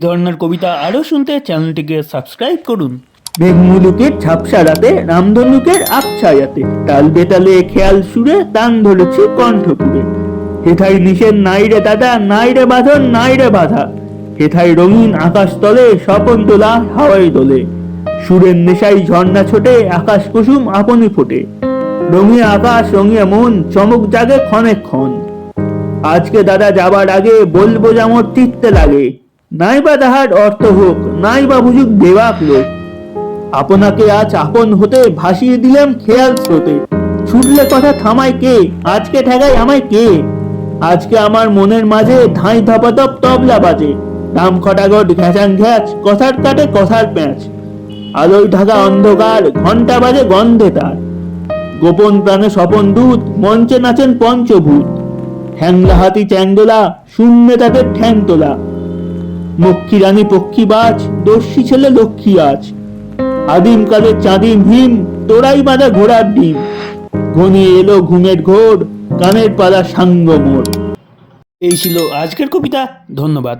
ধরনের কবিতা আরও শুনতে চ্যানেলটিকে সাবস্ক্রাইব করুন। মেঘমুলুকের ঝাপসা রাতে রামধনুকের আবছায়াতে তাল বেতালে খেয়াল সুরে তান ধরেছি কণ্ঠপুরে। হেথাই নিষেধ নাই রে দাদা নাই রে বাঁধন নাই রে বাধা। হেথাই রঙিন আকাশ তলে, স্বপন তোলা হাওয়াই দোলে। সুরের নেশাই ঝর্ণা ছোটে, আকাশ কুসুম আপনি ফোটে। রঙিয়া আকাশ রঙিয়া মন, চমক জাগে ক্ষণে ক্ষণ। আজকে দাদা যাবার আগে বলব যেমন চিত্তে লাগে। নাই বা তাহার অর্থ হোক নাই বা বুঝুক দেবাক লোক। আপনাকে আজ আপন হতে ভাসিয়ে দিলাম খেয়াল স্রোতে। ছুটলে কথা থামায় কে? আজকে ঠেকাই আমায় কে? আজকে আমার মনের মাঝে ধাঁই ধপাধপ তবলা বাজে। দাম খটাগট ঘ্যাচাং ঘ্যাচ, কথার কাটে কথার প্যাঁচ। আলোয় ঢাকা অন্ধকার ঘণ্টা বাজে গন্ধে তার। গোপন প্রাণে স্বপন দূত, মঞ্চে নাচেন পঞ্চভূত। হ্যাংলা হাতি চ্যাংদোলা, শূন্যে তাদের ঠ্যাং তোলা। মক্ষী রানী পক্ষী বাজ দর্শী ছেলে লক্ষ্মী আজ। আদিম কালের চাঁদিম হিম তোরাই বাঁধা ঘোড়ার ডিম। ঘনিয়ে এলো ঘুমের ঘোর, কানের পালা সাঙ্গ মোর এই ছিল আজকের কবিতা, ধন্যবাদ।